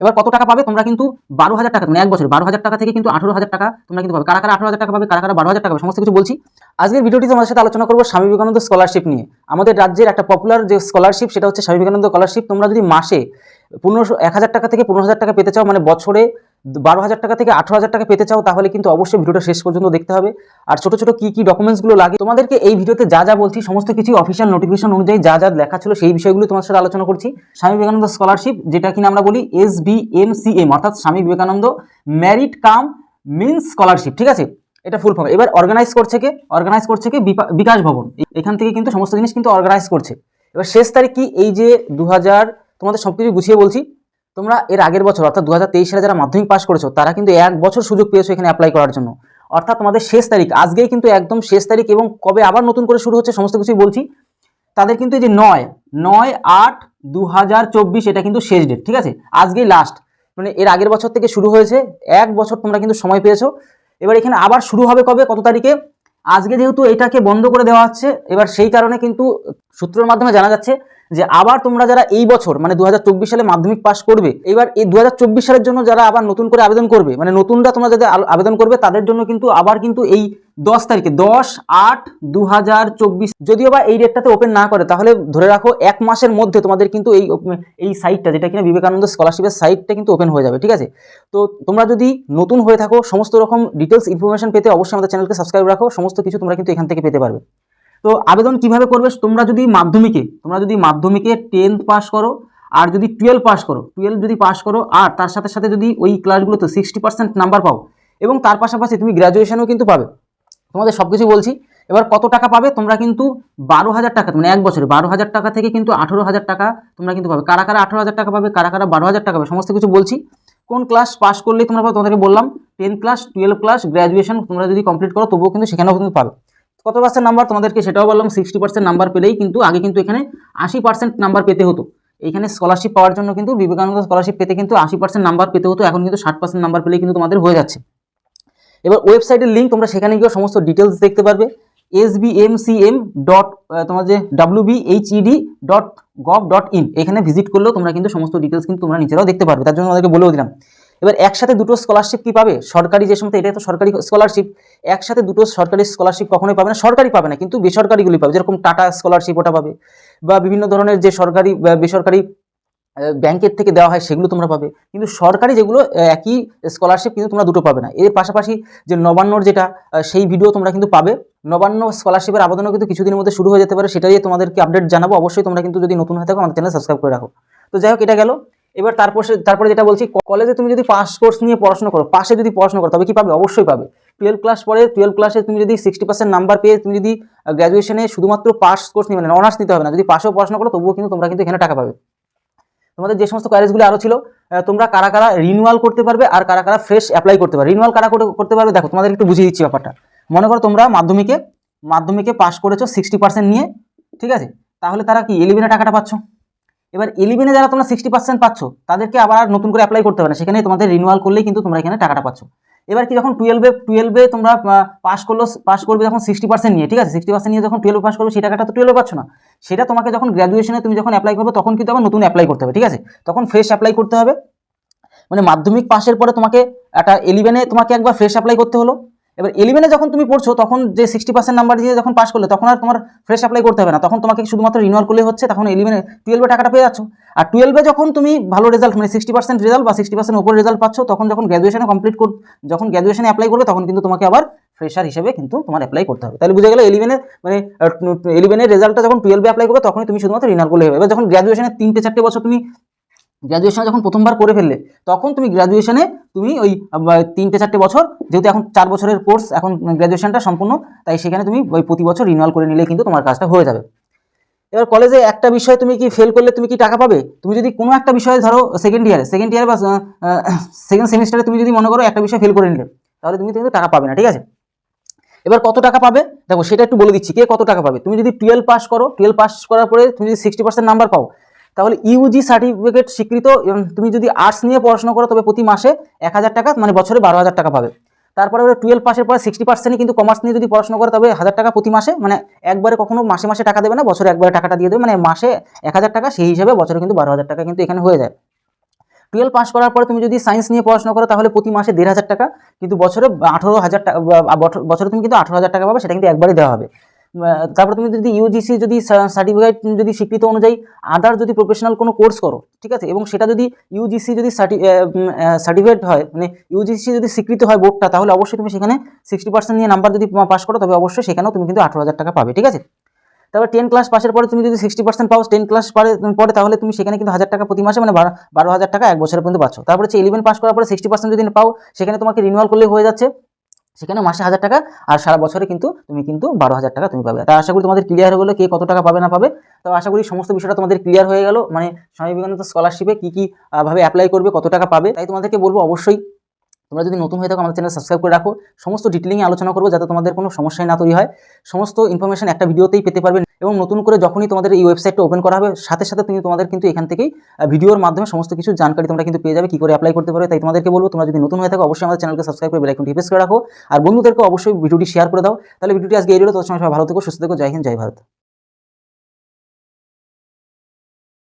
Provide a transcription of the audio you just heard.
এবার কত টাকা পাবে? তোমরা কিন্তু বারো হাজার টাকা মানে এক বছর বারো হাজার টাকা থেকে কিন্তু আঠারো হাজার টাকা তোমরা কিন্তু পাবে। কারা কারা আঠারো হাজার টাকা পাবে, কারা কারা বারো হাজার টাকা পাবে, সমস্ত কিছু বলছি। আজকের ভিডিওটি তোমাদের সাথে আলোচনা করব স্বামী বিবেকানন্দ স্কলারশিপ নিয়ে। আমাদের রাজ্যের একটা পপুলার যে স্কলারশিপ সেটা হচ্ছে স্বামী বিবেকানন্দ স্কলারশিপ তোমরা যদি মাসে পনেরোশো, এক হাজার টাকা থেকে পনেরো হাজার টাকা পেতে চাও মানে বছরে বারো হাজার টাকা থেকে আঠারো হাজার টাকা পেতে চাও, তাহলে কিন্তু অবশ্যই ভিডিওটা শেষ পর্যন্ত দেখতে হবে। আর ছোটো ছোটো কী কী ডকুমেন্টসগুলো লাগে, তোমাদেরকে এই ভিডিওতে যা যা বলছি, সমস্ত কিছু অফিসিয়াল নোটিফিকেশন অনুযায়ী যা যা লেখা ছিল সেই বিষয়গুলো তোমার সাথে আলোচনা করছি। স্বামী বিবেকানন্দ স্কলারশিপ যেটা কিনা আমরা বলি S B M C M অর্থাৎ Swami Vivekananda merit cum means scholarship ঠিক আছে? এটা ফুল ফর্ম এবার অর্গানাইজ করছে কে? অর্গানাইজ করছে কে? বিকাশ ভবন। এখান থেকে কিন্তু সমস্ত জিনিস কিন্তু অর্গানাইজ করছে। এবার শেষ তারিখ কি? এই যে দু হাজার তোমাদের সব কিছু গুছিয়ে বলছি। তোমরা এর আগের বছর, অর্থাৎ দু সালে যারা মাধ্যমিক পাস করেছ, তারা কিন্তু এক বছর সুযোগ পেয়েছ এখানে অ্যাপ্লাই করার জন্য। অর্থাৎ তোমাদের শেষ তারিখ, আজকেই কিন্তু একদম শেষ তারিখ এবং কবে আবার নতুন করে শুরু হচ্ছে সমস্ত কিছুই বলছি, তাদের কিন্তু এই যে নয় নয় আট দু এটা কিন্তু শেষ ডেট ঠিক আছে? আজকেই লাস্ট মানে এর আগের বছর থেকে শুরু হয়েছে, এক বছর তোমরা কিন্তু সময় পেয়েছ। এবার এখানে আবার শুরু হবে কবে, কত তারিখে? আজকে যেহেতু এটাকে বন্ধ করে দেওয়া হচ্ছে, এবার সেই কারণে কিন্তু সূত্রের মাধ্যমে জানা যাচ্ছে যে আবার তোমরা যারা এই বছর মানে দু হাজার চব্বিশ সালে মাধ্যমিক পাশ করবে এবার এই দু হাজার চব্বিশ সালের জন্য যারা আবার নতুন করে আবেদন করবে মানে নতুনরা তোমরা যাদের আবেদন করবে, তাদের জন্য কিন্তু আবার কিন্তু এই দশ তারিখে, দশ আট দু হাজার চব্বিশ, যদিও বা এই ডেটটাতে ওপেন না করে, তাহলে ধরে রাখো এক মাসের মধ্যে তোমাদের কিন্তু এই এই সাইটটা যেটা কিনা বিবেকানন্দ স্কলারশিপের সাইটটা কিন্তু ওপেন হয়ে যাবে, ঠিক আছে? তো তোমরা যদি নতুন হয়ে থাকো, সমস্ত রকম ডিটেলস ইনফরমেশন পেতে অবশ্যই আমাদের চ্যানেলকে সাবস্ক্রাইব রাখো, সমস্ত কিছু তোমরা কিন্তু এখান থেকে পেতে পারবে। তো আবেদন কীভাবে করবে? তোমরা যদি মাধ্যমিকে, তোমরা যদি মাধ্যমিকে টেন্থ পাস করো আর যদি টুয়েলভ পাস করো টুয়েলভ যদি পাস করো আর তার সাথে সাথে যদি ওই ক্লাসগুলোতে সিক্সটি পার্সেন্ট নাম্বার পাও এবং তার পাশাপাশি তুমি গ্র্যাজুয়েশনও কিন্তু পাবে। তোমাদের সব কিছু বলছি। এবার কত টাকা পাবে? তোমরা কিন্তু বারো হাজার টাকা মানে এক বছরে বারো হাজার টাকা থেকে কিন্তু আঠেরো হাজার টাকা তোমরা কিন্তু পাবে। কারা কারা আঠেরো হাজার টাকা পাবে, কারা কারা বারো হাজার টাকা পাবে, সমস্ত কিছু বলছি। কোন ক্লাস পাস করলেই তোমরা পাবে তোমাদেরকে বললাম ten class twelve class graduation তোমরা যদি কমপ্লিট করো, তবুও কিন্তু সেখানেও কিন্তু পাবে। কত পার্সেন্ট নাম্বার তোমাদেরকে সেটাও বললাম সিক্সটি পার্সেন্ট নাম্বার পেলেই কিন্তু আগে কিন্তু এখানে আশি পার্সেন্ট নাম্বার পেতে হতো। এখানে স্কলারশিপ পাওয়ার জন্য কিন্তু বিবেকানন্দ স্কলারশিপ পেতে কিন্তু আশি পার্সেন্ট নাম্বার পেতে হতো, এখন কিন্তু ষাট পার্সেন্ট নাম্বার পেলেই কিন্তু তোমাদের হয়ে যাচ্ছে। এবার ওয়েবসাইটের লিঙ্ক তোমরা সেখানে গিয়ে সমস্ত ডিটেলস দেখতে পারবে। S B M C M dot তোমার যে H E D dot gov dot in এখানে ভিজিট করলেও তোমরা কিন্তু সমস্ত ডিটেলস কিন্তু তোমরা নিজেরাও দেখতে পারবে, তার জন্য আমাদেরকে বলেও দিলাম। এবার একসাথে দুটো স্কলারশিপ কি পাবে? সরকারি যে সমস্ত, এটাই তো সরকারি স্কলারশিপ একসাথে দুটো সরকারি স্কলারশিপ কখনোই পাবে না, সরকারি পাবে না, কিন্তু বেসরকারিগুলি পাবে, যেরকম টাটা স্কলারশিপ ওটা পাবে, বা বিভিন্ন ধরনের যে সরকারি বেসরকারি ব্যাংকের থেকে দেওয়া হয় সেগুলো তোমরা পাবে, কিন্তু সরকারি যেগুলো একই স্কলারশিপ কিন্তু তোমরা দুটো পাবে না। এর পাশাপাশি যে নবান্নর যেটা সেই ভিডিও তোমরা কিন্তু পাবে। নবান্ন স্কলারশিপের আবেদনও কিন্তু কিছুদিনের মধ্যে শুরু হয়ে যেতে পারে, সেটাই তোমাদেরকে আপডেট জানাব। অবশ্যই তোমরা কিন্তু যদি নতুন হয়ে থাকো, আমাদের চ্যানেল সাবস্ক্রাইব করে রাখো। তো যাই হোক, এটা গেল। এবার তারপর তারপরে যেটা বলছি কলেজে তুমি যদি পাস কোর্স নিয়ে পড়াশোনা করো, পাশে যদি পড়াশোনা করো, তবে কি পাবে? অবশ্যই পাবে। টুয়েলভ ক্লাস পরে টুয়েলভ ক্লাসে তুমি যদি সিক্সটি পার্সেন্ট নাম্বার পেয়ে, তুমি যদি গ্র্যাজুয়েশনে শুধুমাত্র পাস কোর্স নিয়ে মানে অনার্স নিতে হবে না, যদি পাশেও পড়াশোনা করো, তবুও কিন্তু তোমরা কিন্তু এখানে টাকা পাবে। তোমাদের যে সমস্ত কোয়ারিজগুলো আরও ছিল তোমরা কারা কারা রিনিউয়াল করতে পারবে আর কারা কারা ফ্রেশ অ্যাপ্লাই করতে পারবে। রিনিউয়াল কারা করে- করতে পারবে? দেখো, তোমাদের একটু বুঝিয়ে দিচ্ছি ব্যাপারটা। মনে করো তোমরা মাধ্যমিকে মাধ্যমিকে পাস করেছ সিক্সটি পার্সেন্ট নিয়ে, ঠিক আছে? তাহলে তারা কি ইলেভেনে টাকাটা পাচ্ছ? এবার ইলেভেনে যারা তোমরা সিক্সটি পার্সেন্ট পাচ্ছ, তাদেরকে আবার নতুন করে অ্যাপ্লাই করতে হবে না। সেখানে তোমাদের রিনুয়াল করলেই কিন্তু তোমরা এখানে টাকাটা পাচ্ছ। এবার কি যখন টুয়েলভে টুয়েলভে তোমরা পাস করল পাস করবে যখন সিক্সটি পার্সেন্ট নিয়ে, ঠিক আছে? সিক্সটি পার্সেন্ট নিয়ে যখন টুয়েলভ পাস করবে, সেই টাকাটা তো টুয়েলভে পাচ্ছ না। সেটা তোমাকে যখন গ্র্যাজুয়েশনে তুমি যখন অ্যাপ্লাই করবে, তখন কিন্তু আবার নতুন অ্যাপ্লাই করতে হবে, ঠিক আছে? তখন ফ্রেশ অ্যাপ্লাই করতে হবে। মানে মাধ্যমিক পাশের পরে তোমাকে একটা ইলেভেনে তোমাকে একবার ফ্রেশ অ্যাপ্লাই করতে হলো। এবার ইলেভেনে যখন তুমি পড়ছো, তখন যে সিক্সটি পার্সেন্ট নাম্বার দিয়ে যখন পাস করলে, তখন আর তোমার ফ্রেশ অ্যাপ্লাই করতে হবে না। তখন তোমাকে শুধুমাত্র রিনিউয়াল করলে হচ্ছে, তখন ইলেভেনে টুয়েলভে টাকাটা পেয়ে যাচ্ছ। আর টুয়েলভে যখন তুমি ভালো রেজাল্ট মানে সিক্সটি পার্সেন্ট রেজাল্ট বা সিক্সটি পার্সেন্ট উপর রেজাল্ট পাচ্ছ, তখন যখন গ্র্যাজুয়েশনে কমপ্লিট কর যখন গ্র্যাজুয়েশনে অ্যাপ্লাই করবে, তখন কিন্তু তোমাকে আবার ফ্রেশার হিসেবে কিন্তু তোমার অ্যাপ্লাই করতে হবে। তাহলে বুঝে গেলে ইলেভেনে মানে ইলেভেনের রেজাল্টটা যখন টুয়েলভে অ্যাপ্লাই করবে, তখনই তুমি শুধুমাত্র রিনিউয়াল করলে হবে। এবার যখন গ্র্যাজুয়েশনে তিনটে, চারটে বছর তুমি গ্র্যাজুয়েশন যখন প্রথমবার করে ফেললে, তখন তুমি গ্র্যাজুয়েশনে তুমি ওই তিনটে চারটে বছর, যেহেতু এখন চার বছরের কোর্স এখন গ্র্যাজুয়েশনটা সম্পূর্ণ, তাই সেখানে তুমি ওই প্রতি বছর রিনিউয়াল করে নিলে কিন্তু তোমার কাজটা হয়ে যাবে। এবার কলেজে একটা বিষয় তুমি কি ফেল করলে তুমি কি টাকা পাবে? তুমি যদি কোনো একটা বিষয়ে ধরো সেকেন্ড ইয়ারে সেকেন্ড ইয়ার বা সেকেন্ড সেমিস্টারে তুমি যদি মনে করো একটা বিষয় ফেল করে নিলে, তাহলে তুমি কিন্তু টাকা পাবে না, ঠিক আছে? এবার কত টাকা পাবে? দেখো সেটা একটু বলে দিচ্ছি, কে কত টাকা পাবে? তুমি যদি টুয়েলভ পাস করো টুয়েলভ পাস করার পরে তুমি যদি সিক্সটি পার্সেন্ট নাম্বার পাও তাহলে ইউজি সার্টিফিকেট স্বীকৃত তুমি যদি আর্টস নিয়ে পড়াশোনা করো, তবে প্রতি মাসে এক হাজার টাকা মানে বছরে বারো হাজার টাকা পাবে। তারপরে ওরা টুয়েলভ পাসের পরে সিক্সটি পার্সেন্টই কিন্তু কমার্স নিয়ে যদি পড়াশোনা করে, তবে হাজার টাকা প্রতি মাসে মানে একবারে কখনো মাসে মাসে টাকা দেবে না, বছরে একবারে টাকাটা দিয়ে দেবে মানে মাসে এক হাজার টাকা, সেই হিসাবে বছরে কিন্তু বারো হাজার টাকা কিন্তু এখানে হয়ে যায়। টুয়েলভ পাস করার পরে তুমি যদি সায়েন্স নিয়ে পড়াশোনা করো, তাহলে প্রতি মাসে দেড় হাজার টাকা, কিন্তু বছরে আঠারো হাজার টাকা বছরে তুমি কিন্তু আঠারো হাজার টাকা পাবে, সেটা কিন্তু একবারই দেওয়া হবে। তারপর তুমি যদি ইউজিসি যদি সার্টিফিকেট যদি স্বীকৃত অনুযায়ী আদার যদি প্রফেশনাল কোনো কোর্স করো, ঠিক আছে? এবং সেটা যদি ইউজিসি যদি সার্টিফিকেট হয় মানে ইউজিসি যদি স্বীকৃত হয় বোর্ডটা তাহলে অবশ্যই তুমি সেখানে সিক্সটি পার্সেন্ট নিয়ে নাম্বার যদি পাস করো, তবে অবশ্যই সেখানেও তুমি কিন্তু আঠারো হাজার টাকা পাবে, ঠিক আছে? তারপর টেন ক্লাস পাসের পরে তুমি যদি সিক্সটি পার্সেন্ট পাও টেন ক্লাস পরে পরে তাহলে তুমি সেখানে কিন্তু হাজার টাকা প্রতি মাসে মানে বারো হাজার টাকা এক বছরের পর্যন্ত পাচ্ছ। তারপরে হচ্ছে ইলেভেন পাস করার পরে সিক্সটি পার্সেন্ট যদি পাও, সেখানে তোমাকে রিনিউয়াল করলে হয়ে যাচ্ছে। সেখানে মাসে হাজার টাকা আর সারা বছরে কিন্তু তুমি কিন্তু বারো হাজার টাকা তুমি পাবে। তার আশা করি তোমাদের ক্লিয়ার হয়ে গেলো কে কত টাকা পাবে না পাবে। তো আশা করি সমস্ত বিষয়টা তোমাদের ক্লিয়ার হয়ে গেল। মানে স্বামী বিবেকানন্দ স্কলারশিপে কী কী ভাবে অ্যাপ্লাই করবে, কত টাকা পাবে, তাই তোমাদেরকে বলব অবশ্যই তোমরা যদি নতুন হয়ে থাকো, আমাদের চ্যানেল সাবস্ক্রাইব করে রাখো। সমস্ত ডিটেলিংয়ে আলোচনা করব যাতে তোমাদের কোনো সমস্যাই না তৈরি হয়। সমস্ত ইনফরমেশন একটা ভিডিওতেই পেতে পারবে এবং নতুন করে যখনই তোমাদের এই ওয়েবসাইটটা ওপেন করা হবে, সাথে সাথে তুমি তোমাদের কিন্তু এখান থেকেই ভিডিওর মাধ্যমে সমস্ত কিছু জানকারি তোমরা কিন্তু পেয়ে যাবে, কী করে অ্যাপ্লাই করতে পারবে তাই তোমাদেরকে বলব, তোমরা যদি নতুন হয়ে থাকো, অবশ্যই আমাদের চ্যানেলকে সাবস্ক্রাইব করে বেলাইকনটি প্রেস করে রাখো। আর বন্ধুদেরকে অবশ্যই ভিডিওটি শেয়ার করে দাও। তাহলে ভিডিওটি আজকে এই রইল তোর সময় সবাই ভালো থেকো, সুস্থ থেকো, জয় হিন্দ, জয় ভারত।